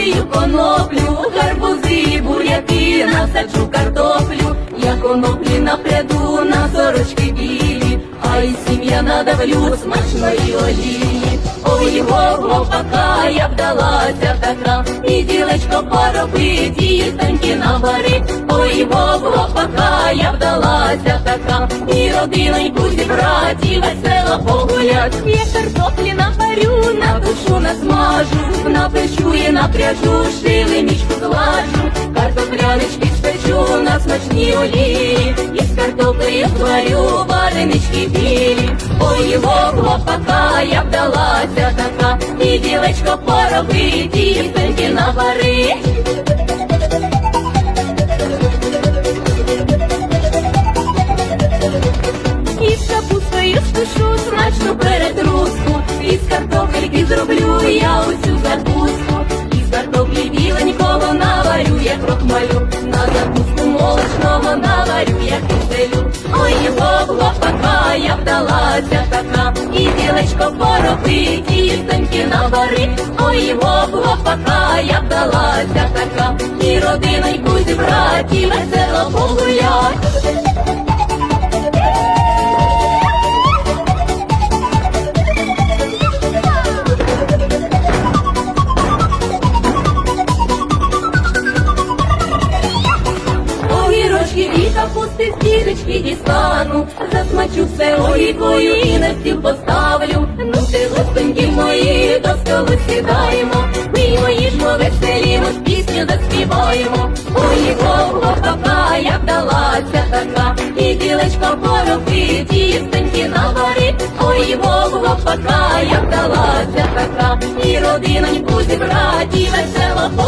посію коноплю, гарбузи, буряки, насаджу картоплю, я коноплі напряду на сорочки білі, а й сім'я надавлю смачної олії. Ой, гопака, я вдалася така, і ділечко поробить, і танки навари. Ой, гопака, я вдалася така, і родиноньку зібрать, і весело погулять. Я картоплі напарю, на душу насмажу, напечу і напряжу, шили мішку злажу, картоплянички спечу на смачній олії, із картоплею зварю варенички білі. Ой, його хлопака я вдалася така, і ділечко пороби, на навари. На закуску молочного наварю я киселю. Ой, гопака, я вдалася така, і ділечко поробить, і тоньки навари. Ой, така, я вдалася така, і родиноньку зібрать, і весело погулять. Капусти з дірочки дістану, засмачу все огіркою і на стіл поставлю. Ну ти гостоньки мої, до столу сідаємо, ми мої ж ми веселімо, пісню заспіваємо. Ой, гопака, я вдалася така, і ділечко поробить, і стеньки навари. Ой, гопака, я вдалася така, і родиноньку весело погулять.